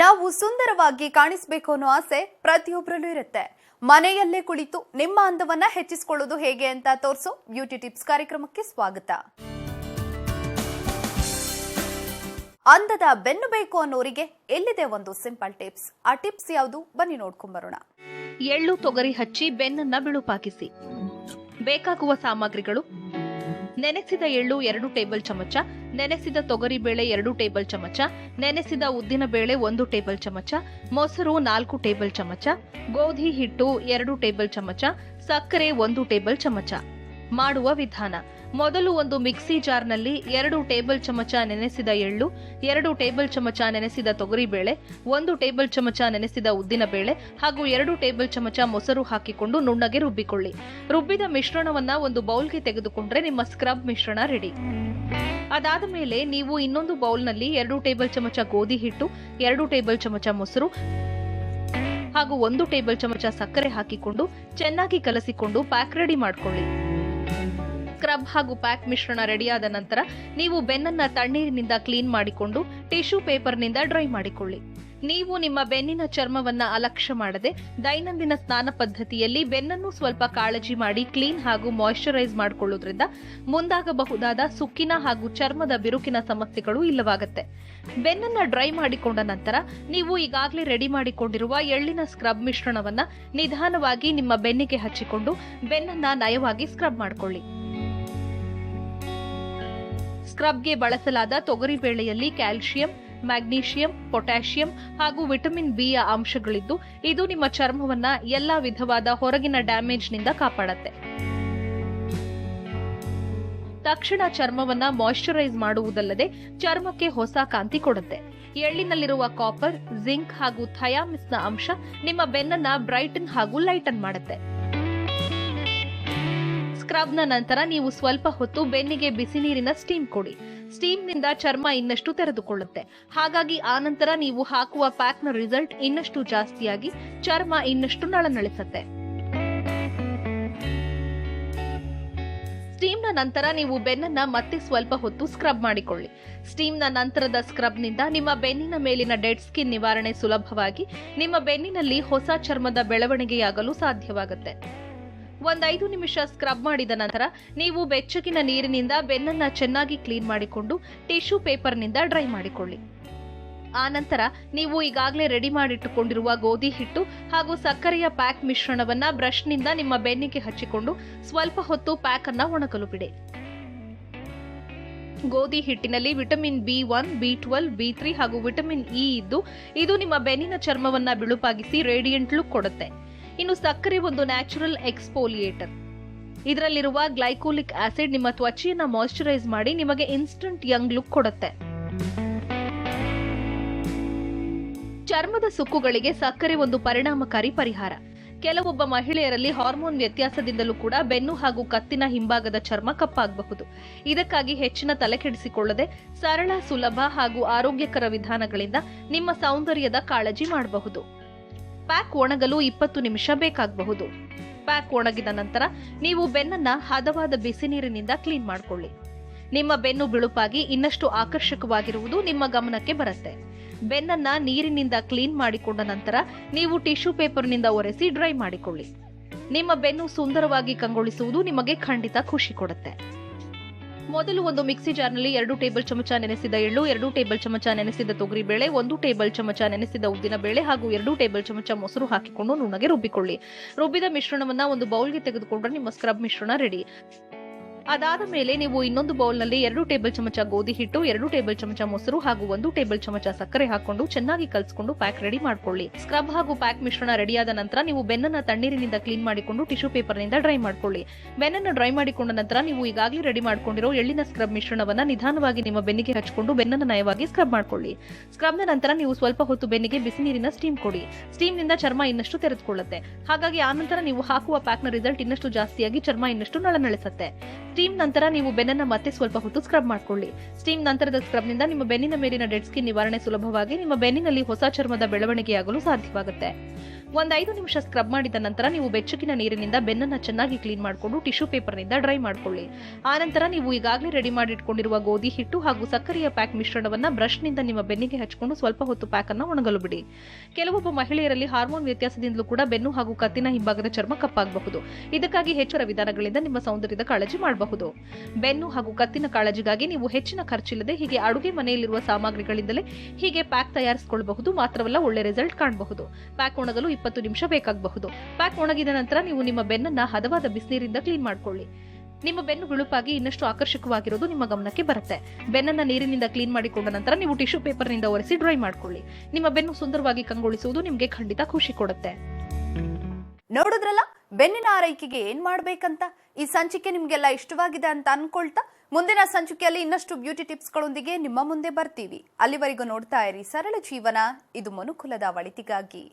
ನಾವು ಸುಂದರವಾಗಿ ಕಾಣಿಸಬೇಕು ಅನ್ನೋ ಆಸೆ ಪ್ರತಿಯೊಬ್ಬರಲ್ಲೂ ಇರುತ್ತೆ. ಮನೆಯಲ್ಲೇ ಕುಳಿತು ನಿಮ್ಮ ಅಂದವನ್ನ ಹೆಚ್ಚಿಸಿಕೊಳ್ಳೋದು ಹೇಗೆ ಅಂತ ತೋರಿಸೋ ಬ್ಯೂಟಿ ಟಿಪ್ಸ್ ಕಾರ್ಯಕ್ರಮಕ್ಕೆ ಸ್ವಾಗತ. ಅಂದದ ಬೆನ್ನು ಬೇಕು ಅನ್ನೋರಿಗೆ ಎಲ್ಲಿದೆ ಒಂದು ಸಿಂಪಲ್ ಟಿಪ್ಸ್ ಆ ಟಿಪ್ಸ್ ಯಾವುದು? ಬನ್ನಿ ನೋಡ್ಕೊಂಬರೋಣ ಎಳ್ಳು ತೊಗರಿ ಹಚ್ಚಿ ಬೆನ್ನನ್ನ ಬಿಳುಪಾಕಿಸಿ. ಬೇಕಾಗುವ ಸಾಮಗ್ರಿಗಳು ನೆನೆಸಿದ ಎಳ್ಳು ಎರಡು ಟೇಬಲ್ ಚಮಚ, ನೆನೆಸಿದ ತೊಗರಿ ಬೇಳೆ ಎರಡು ಟೇಬಲ್ ಚಮಚ, ನೆನೆಸಿದ ಉದ್ದಿನ ಬೇಳೆ ಒಂದು ಟೇಬಲ್ ಚಮಚ, ಮೊಸರು ನಾಲ್ಕು ಟೇಬಲ್ ಚಮಚ, ಗೋಧಿ ಹಿಟ್ಟು ಎರಡು ಟೇಬಲ್ ಚಮಚ, ಸಕ್ಕರೆ ಒಂದು ಟೇಬಲ್ ಚಮಚ. ಮಾಡುವ ವಿಧಾನ. ಮೊದಲು ಒಂದು ಮಿಕ್ಸಿ ಜಾರ್ನಲ್ಲಿ ಎರಡು ಟೇಬಲ್ ಚಮಚ ನೆನೆಸಿದ ಎಳ್ಳು, ಎರಡು ಟೇಬಲ್ ಚಮಚ ನೆನೆಸಿದ ತೊಗರಿಬೇಳೆ, ಒಂದು ಟೇಬಲ್ ಚಮಚ ನೆನೆಸಿದ ಉದ್ದಿನ ಬೇಳೆ ಹಾಗೂ ಎರಡು ಟೇಬಲ್ ಚಮಚ ಮೊಸರು ಹಾಕಿಕೊಂಡು ನುಣ್ಣಗೆ ರುಬ್ಬಿಕೊಳ್ಳಿ. ರುಬ್ಬಿದ ಮಿಶ್ರಣವನ್ನ ಒಂದು ಬೌಲ್ಗೆ ತೆಗೆದುಕೊಂಡ್ರೆ ನಿಮ್ಮ ಸ್ಕ್ರಬ್ ಮಿಶ್ರಣ ರೆಡಿ. ಅದಾದ ಮೇಲೆ ನೀವು ಇನ್ನೊಂದು ಬೌಲ್ನಲ್ಲಿ ಎರಡು ಟೇಬಲ್ ಚಮಚ ಗೋಧಿ ಹಿಟ್ಟು, ಎರಡು ಟೇಬಲ್ ಚಮಚ ಮೊಸರು ಹಾಗೂ ಒಂದು ಟೇಬಲ್ ಚಮಚ ಸಕ್ಕರೆ ಹಾಕಿಕೊಂಡು ಚೆನ್ನಾಗಿ ಕಲಸಿಕೊಂಡು ಪ್ಯಾಕ್ ರೆಡಿ ಮಾಡ್ಕೊಳ್ಳಿ. Thank you. ಸ್ಕ್ರಬ್ ಹಾಗೂ ಪ್ಯಾಕ್ ಮಿಶ್ರಣ ರೆಡಿಯಾದ ನಂತರ ನೀವು ಬೆನ್ನನ್ನ ತಣ್ಣೀರಿನಿಂದ ಕ್ಲೀನ್ ಮಾಡಿಕೊಂಡು ಟಿಶ್ಯೂ ಪೇಪರ್ನಿಂದ ಡ್ರೈ ಮಾಡಿಕೊಳ್ಳಿ. ನೀವು ನಿಮ್ಮ ಬೆನ್ನಿನ ಚರ್ಮವನ್ನ ಅಲಕ್ಷ್ಯ ಮಾಡದೆ ದೈನಂದಿನ ಸ್ನಾನ ಪದ್ಧತಿಯಲ್ಲಿ ಬೆನ್ನನ್ನು ಸ್ವಲ್ಪ ಕಾಳಜಿ ಮಾಡಿ ಕ್ಲೀನ್ ಹಾಗೂ ಮಾಯಿಶ್ಚರೈಸ್ ಮಾಡಿಕೊಳ್ಳೋದ್ರಿಂದ ಮುಂದಾಗಬಹುದಾದ ಸುಕ್ಕಿನ ಹಾಗೂ ಚರ್ಮದ ಬಿರುಕಿನ ಸಮಸ್ಯೆಗಳು ಇಲ್ಲವಾಗುತ್ತೆ. ಬೆನ್ನನ್ನ ಡ್ರೈ ಮಾಡಿಕೊಂಡ ನಂತರ ನೀವು ಈಗಾಗಲೇ ರೆಡಿ ಮಾಡಿಕೊಂಡಿರುವ ಎಳ್ಳಿನ ಸ್ಕ್ರಬ್ ಮಿಶ್ರಣವನ್ನ ನಿಧಾನವಾಗಿ ನಿಮ್ಮ ಬೆನ್ನಿಗೆ ಹಚ್ಚಿಕೊಂಡು ಬೆನ್ನನ್ನ ನಯವಾಗಿ ಸ್ಕ್ರಬ್ ಮಾಡಿಕೊಳ್ಳಿ. ಸ್ಕ್ರಬ್ಗೆ ಬಳಸಲಾದ ತೊಗರಿ ಬೇಳೆಯಲ್ಲಿ ಕ್ಯಾಲ್ಸಿಯಂ ಮ್ಯಾಗ್ನೀಷಿಯಂ, ಪೊಟ್ಯಾಷಿಯಂ ಹಾಗೂ ವಿಟಮಿನ್ ಬಿ ಯ ಅಂಶಗಳಿದ್ದು, ಇದು ನಿಮ್ಮ ಚರ್ಮವನ್ನ ಎಲ್ಲಾ ವಿಧವಾದ ಹೊರಗಿನ ಡ್ಯಾಮೇಜ್ನಿಂದ ಕಾಪಾಡತ್ತೆ. ತಕ್ಷಣ ಚರ್ಮವನ್ನ ಮಾಯಿಶ್ಚರೈಸ್ ಮಾಡುವುದಲ್ಲದೆ ಚರ್ಮಕ್ಕೆ ಹೊಸ ಕಾಂತಿ ಕೊಡುತ್ತೆ. ಎಳ್ಳಿನಲ್ಲಿರುವ ಕಾಪರ್, ಜಿಂಕ್ ಹಾಗೂ ಥಯಾಮಿಸ್ನ ಅಂಶ ನಿಮ್ಮ ಬೆನ್ನನ್ನ ಬ್ರೈಟನ್ ಹಾಗೂ ಲೈಟನ್ ಮಾಡುತ್ತೆ. ಸ್ಕ್ರಬ್ನ ನಂತರ ನೀವು ಸ್ವಲ್ಪ ಹೊತ್ತು ಬೆನ್ನಿಗೆ ಬಿಸಿ ನೀರಿನ ಸ್ಟೀಮ್ ಕೊಡಿ. ಸ್ಟೀಮ್ನಿಂದ ಚರ್ಮ ಇನ್ನಷ್ಟು ತೆರೆದುಕೊಳ್ಳುತ್ತೆ. ಹಾಗಾಗಿ ಆನಂತರ ನಂತರ ನೀವು ಹಾಕುವ ಪ್ಯಾಕ್ನ ರಿಸಲ್ಟ್ ಇನ್ನಷ್ಟು ಜಾಸ್ತಿಯಾಗಿ ಚರ್ಮ ಇನ್ನಷ್ಟು ನಳನಳಿಸುತ್ತೆ. ಸ್ಟೀಮ್ನ ನಂತರ ನೀವು ಬೆನ್ನನ್ನ ಮತ್ತೆ ಸ್ವಲ್ಪ ಹೊತ್ತು ಸ್ಕ್ರಬ್ ಮಾಡಿಕೊಳ್ಳಿ. ಸ್ಟೀಮ್ನ ನಂತರದ ಸ್ಕ್ರಬ್ನಿಂದ ನಿಮ್ಮ ಬೆನ್ನಿನ ಮೇಲಿನ ಡೆಡ್ ಸ್ಕಿನ್ ನಿವಾರಣೆ ಸುಲಭವಾಗಿ ನಿಮ್ಮ ಬೆನ್ನಿನಲ್ಲಿ ಹೊಸ ಚರ್ಮದ ಬೆಳವಣಿಗೆಯಾಗಲು ಸಾಧ್ಯವಾಗುತ್ತೆ. ಒಂದೈದು ನಿಮಿಷ ಸ್ಕ್ರಬ್ ಮಾಡಿದ ನಂತರ ನೀವು ಬೆಚ್ಚಗಿನ ನೀರಿನಿಂದ ಬೆನ್ನನ್ನ ಚೆನ್ನಾಗಿ ಕ್ಲೀನ್ ಮಾಡಿಕೊಂಡು ಟಿಶ್ಯೂ ಪೇಪರ್ನಿಂದ ಡ್ರೈ ಮಾಡಿಕೊಳ್ಳಿ. ಆ ನಂತರ ನೀವು ಈಗಾಗಲೇ ರೆಡಿ ಮಾಡಿಟ್ಟುಕೊಂಡಿರುವ ಗೋಧಿ ಹಿಟ್ಟು ಹಾಗೂ ಸಕ್ಕರೆಯ ಪ್ಯಾಕ್ ಮಿಶ್ರಣವನ್ನ ಬ್ರಷ್ನಿಂದ ನಿಮ್ಮ ಬೆನ್ನಿಗೆ ಹಚ್ಚಿಕೊಂಡು ಸ್ವಲ್ಪ ಹೊತ್ತು ಪ್ಯಾಕ್ ಅನ್ನ ಒಣಗಲು ಬಿಡಿ. ಗೋಧಿ ಹಿಟ್ಟಿನಲ್ಲಿ vitamin B one B twelve B three ಹಾಗೂ ವಿಟಮಿನ್ ಇ ಇದ್ದು, ಇದು ನಿಮ್ಮ ಬೆನ್ನಿನ ಚರ್ಮವನ್ನ ಬಿಳುಪಾಗಿಸಿ ರೇಡಿಯಂಟ್ ಲುಕ್ ಕೊಡುತ್ತೆ. ಇನ್ನು ಸಕ್ಕರೆ ಒಂದು ನ್ಯಾಚುರಲ್ ಎಕ್ಸ್ಪೋಲಿಯೇಟರ್ ಇದರಲ್ಲಿರುವ ಗ್ಲೈಕೋಲಿಕ್ ಆಸಿಡ್ ನಿಮ್ಮ ತ್ವಚೆಯನ್ನ ಮಾಯಿಶ್ಚರೈಸ್ ಮಾಡಿ ನಿಮಗೆ ಇನ್ಸ್ಟಂಟ್ ಯಂಗ್ ಲುಕ್ ಕೊಡುತ್ತೆ. ಚರ್ಮದ ಸುಕ್ಕುಗಳಿಗೆ ಸಕ್ಕರೆ ಒಂದು ಪರಿಣಾಮಕಾರಿ ಪರಿಹಾರ. ಕೆಲವೊಬ್ಬ ಮಹಿಳೆಯರಲ್ಲಿ ಹಾರ್ಮೋನ್ ವ್ಯತ್ಯಾಸದಿಂದಲೂ ಕೂಡ ಬೆನ್ನು ಹಾಗೂ ಕತ್ತಿನ ಹಿಂಭಾಗದ ಚರ್ಮ ಕಪ್ಪಾಗಬಹುದು. ಇದಕ್ಕಾಗಿ ಹೆಚ್ಚಿನ ತಲೆಕೆಡಿಸಿಕೊಳ್ಳದೆ ಸರಳ, ಸುಲಭ ಹಾಗೂ ಆರೋಗ್ಯಕರ ವಿಧಾನಗಳಿಂದ ನಿಮ್ಮ ಸೌಂದರ್ಯದ ಕಾಳಜಿ ಮಾಡಬಹುದು. ಪ್ಯಾಕ್ ಒಣಗಲು ಇಪ್ಪತ್ತು ನಿಮಿಷ ಬೇಕಾಗಬಹುದು. ಪ್ಯಾಕ್ ಒಣಗಿದ ನಂತರ ನೀವು ಬೆನ್ನನ್ನ ಹದವಾದ ಬಿಸಿ ನೀರಿನಿಂದ ಕ್ಲೀನ್ ಮಾಡಿಕೊಳ್ಳಿ. ನಿಮ್ಮ ಬೆನ್ನು ಬಿಳುಪಾಗಿ ಇನ್ನಷ್ಟು ಆಕರ್ಷಕವಾಗಿರುವುದು ನಿಮ್ಮ ಗಮನಕ್ಕೆ ಬರುತ್ತೆ. ಬೆನ್ನನ್ನ ನೀರಿನಿಂದ ಕ್ಲೀನ್ ಮಾಡಿಕೊಂಡ ನಂತರ ನೀವು ಟಿಶ್ಯೂ ಪೇಪರ್ನಿಂದ ಒರೆಸಿ ಡ್ರೈ ಮಾಡಿಕೊಳ್ಳಿ. ನಿಮ್ಮ ಬೆನ್ನು ಸುಂದರವಾಗಿ ಕಂಗೊಳಿಸುವುದು ನಿಮಗೆ ಖಂಡಿತ ಖುಷಿ ಕೊಡುತ್ತೆ. ಮೊದಲು ಒಂದು ಮಿಕ್ಸಿ ಜಾರ್ನಲ್ಲಿ ಎರಡು ಟೇಬಲ್ ಚಮಚ ನೆನೆಸಿದ ಎಳ್ಳು, ಎರಡು ಟೇಬಲ್ ಚಮಚ ನೆನೆಸಿದ ತೊಗರಿ ಬೇಳೆ, ಒಂದು ಟೇಬಲ್ ಚಮಚ ನೆನೆಸಿದ ಉದ್ದಿನ ಬೇಳೆ ಹಾಗೂ ಎರಡು ಟೇಬಲ್ ಚಮಚ ಮೊಸರು ಹಾಕಿಕೊಂಡು ನುಣಗೆ ರುಬ್ಬಿಕೊಳ್ಳಿ. ರುಬ್ಬಿದ ಮಿಶ್ರಣವನ್ನ ಒಂದು ಬೌಲ್ಗೆ ತೆಗೆದುಕೊಂಡ್ರೆ ನಿಮ್ಮ ಸ್ಕ್ರಬ್ ಮಿಶ್ರಣ ರೆಡಿ ಅದಾದ ಮೇಲೆ ನೀವು ಇನ್ನೊಂದು ಬೌಲ್ನಲ್ಲಿ ಎರಡು ಟೇಬಲ್ ಚಮಚ ಗೋಧಿ ಹಿಟ್ಟು, ಎರಡು ಟೇಬಲ್ ಚಮಚ ಮೊಸರು ಹಾಗೂ ಒಂದು ಟೇಬಲ್ ಚಮಚ ಸಕ್ಕರೆ ಹಾಕೊಂಡು ಚೆನ್ನಾಗಿ ಕಲಸಿಕೊಂಡು ಪ್ಯಾಕ್ ರೆಡಿ ಮಾಡ್ಕೊಳ್ಳಿ. ಸ್ಕ್ರಬ್ ಹಾಗೂ ಪ್ಯಾಕ್ ಮಿಶ್ರಣ ರೆಡಿಯಾದ ನಂತರ ನೀವು ಬೆನ್ನನ್ನ ತಣ್ಣೀರಿನಿಂದ ಕ್ಲೀನ್ ಮಾಡಿಕೊಂಡು ಟಿಶ್ಯೂ ಪೇಪರ್ನಿಂದ ಡ್ರೈ ಮಾಡ್ಕೊಳ್ಳಿ. ಬೆನ್ನನ್ನು ಡ್ರೈ ಮಾಡಿಕೊಂಡ ನಂತರ ನೀವು ಈಗಾಗಲೇ ರೆಡಿ ಮಾಡ್ಕೊಂಡಿರೋ ಎಳ್ಳಿನ ಸ್ಕ್ರಬ್ ಮಿಶ್ರಣವನ್ನ ನಿಧಾನವಾಗಿ ನಿಮ್ಮ ಬೆನ್ನಿಗೆ ಹಚ್ಚಿಕೊಂಡು ಬೆನ್ನನ್ನು ನಯವಾಗಿ ಸ್ಕ್ರಬ್ ಮಾಡ್ಕೊಳ್ಳಿ. ಸ್ಕ್ರಬ್ನ ನಂತರ ನೀವು ಸ್ವಲ್ಪ ಹೊತ್ತು ಬೆನ್ನಿಗೆ ಬಿಸಿ ನೀರಿನ ಸ್ಟೀಮ್ ಕೊಡಿ. ಸ್ಟೀಮ್ನಿಂದ ಚರ್ಮ ಇನ್ನಷ್ಟು ತೆರೆದುಕೊಳ್ಳುತ್ತೆ. ಹಾಗಾಗಿ ಆ ನಂತರ ನೀವು ಹಾಕುವ ಪ್ಯಾಕ್ನ ರಿಸಲ್ಟ್ ಇನ್ನಷ್ಟು ಜಾಸ್ತಿಯಾಗಿ ಚರ್ಮ ಇನ್ನಷ್ಟು ನಳನಳಿಸುತ್ತೆ. ಸ್ಟೀಮ್ ನಂತರ ನೀವು ಬೆನ್ನನ್ನು ಮತ್ತೆ ಸ್ವಲ್ಪ ಹೊತ್ತು ಸ್ಕ್ರಬ್ ಮಾಡ್ಕೊಳ್ಳಿ. ಸ್ಟೀಮ್ ನಂತರದ ಸ್ಕ್ರಬ್ನಿಂದ ನಿಮ್ಮ ಬೆನ್ನಿನ ಮೇಲಿನ ಡೆಡ್ ಸ್ಕಿನ್ ನಿವಾರಣೆ ಸುಲಭವಾಗಿ ನಿಮ್ಮ ಬೆನ್ನಿನಲ್ಲಿ ಹೊಸ ಚರ್ಮದ ಬೆಳವಣಿಗೆಯಾಗಲು ಸಾಧ್ಯವಾಗುತ್ತೆ. ಒಂದ್ ಐದು ನಿಮಿಷ ಸ್ಕ್ರಬ್ ಮಾಡಿದ ನಂತರ ನೀವು ಬೆಚ್ಚಗಿನ ನೀರಿನಿಂದ ಬೆನ್ನನ್ನ ಚೆನ್ನಾಗಿ ಕ್ಲೀನ್ ಮಾಡಿಕೊಂಡು ಟಿಶ್ಯೂ ಪೇಪರ್ನಿಂದ ಡ್ರೈ ಮಾಡ್ಕೊಳ್ಳಿ. ಆನಂತರ ನೀವು ಈಗಾಗಲೇ ರೆಡಿ ಮಾಡಿಟ್ಕೊಂಡಿರುವ ಗೋಧಿ ಹಿಟ್ಟು ಹಾಗೂ ಸಕ್ಕರೆಯ ಪ್ಯಾಕ್ ಮಿಶ್ರಣವನ್ನ ಬ್ರಷ್ನಿಂದ ನಿಮ್ಮ ಬೆನ್ನಿಗೆ ಹಚ್ಕೊಂಡು ಸ್ವಲ್ಪ ಹೊತ್ತು ಪ್ಯಾಕ್ ಅನ್ನು ಒಣಗಲು ಬಿಡಿ. ಕೆಲವೊಬ್ಬ ಮಹಿಳೆಯರಲ್ಲಿ ಹಾರ್ಮೋನ್ ವ್ಯತ್ಯಾಸದಿಂದಲೂ ಕೂಡ ಬೆನ್ನು ಹಾಗೂ ಕತ್ತಿನ ಹಿಂಭಾಗದ ಚರ್ಮ ಕಪ್ಪಾಗಬಹುದು. ಇದಕ್ಕಾಗಿ ಹೆಚ್ಚಿನ ವಿಧಾನಗಳಿಂದ ನಿಮ್ಮ ಸೌಂದರ್ಯದ ಕಾಳಜಿ ಮಾಡಬಹುದು. ಬೆನ್ನು ಹಾಗೂ ಕತ್ತಿನ ಕಾಳಜಿಗಾಗಿ ನೀವು ಹೆಚ್ಚಿನ ಖರ್ಚಿಲ್ಲದೆ ಹೀಗೆ ಅಡುಗೆ ಮನೆಯಲ್ಲಿರುವ ಸಾಮಗ್ರಿಗಳಿಂದಲೇ ಹೀಗೆ ಪ್ಯಾಕ್ ತಯಾರಿಸಿಕೊಳ್ಳಬಹುದು. ಮಾತ್ರವಲ್ಲ, ಒಳ್ಳೆ ರಿಸಲ್ಟ್ ಕಾಣಬಹುದು. ಪ್ಯಾಕ್ ಒಣಗಲು ಇಪ್ಪತ್ತು ನಿಮಿಷ ಬೇಕಾಗಬಹುದು. ಪ್ಯಾಕ್ ಒಣಗಿದ ನಂತರ ನೀವು ನಿಮ್ಮ ಬೆನ್ನನ್ನ ಹದವಾದ ಬಿಸಿನೀರಿಂದ ಕ್ಲೀನ್ ಮಾಡಿಕೊಳ್ಳಿ. ನಿಮ್ಮ ಬೆನ್ನು ಬಿಳುಪಾಗಿ ಇನ್ನಷ್ಟು ಆಕರ್ಷಕವಾಗಿರೋದು ನಿಮ್ಮ ಗಮನಕ್ಕೆ ಬರುತ್ತೆ. ಬೆನ್ನನ್ನ ನೀರಿನಿಂದ ಕ್ಲೀನ್ ಮಾಡಿಕೊಂಡ ನಂತರ ನೀವು ಟಿಶ್ಯೂ ಪೇಪರ್ನಿಂದ ಒರೆಸಿ ಡ್ರೈ ಮಾಡಿಕೊಳ್ಳಿ. ನಿಮ್ಮ ಬೆನ್ನು ಸುಂದರವಾಗಿ ಕಂಗೊಳಿಸುವುದು ನಿಮಗೆ ಖಂಡಿತ ಖುಷಿ ಕೊಡುತ್ತೆ. ನೋಡಿದ್ರಲ್ಲ? ಬೆನ್ನಿನ ಆರೈಕೆಗೆ ಏನ್ ಮಾಡ್ಬೇಕಂತ? ಈ ಸಂಚಿಕೆ ನಿಮ್ಗೆಲ್ಲ ಇಷ್ಟವಾಗಿದೆ ಅಂತ ಅನ್ಕೊಳ್ತಾ ಮುಂದಿನ ಸಂಚಿಕೆಯಲ್ಲಿ ಇನ್ನಷ್ಟು ಬ್ಯೂಟಿ ಟಿಪ್ಸ್ ಗಳೊಂದಿಗೆ ನಿಮ್ಮ ಮುಂದೆ ಬರ್ತೀವಿ. ಅಲ್ಲಿವರೆಗೂ ನೋಡ್ತಾ ಇರಿ ಸರಳ ಜೀವನ. ಇದು ಮನುಕುಲದ ಒಳಿತಿಗಾಗಿ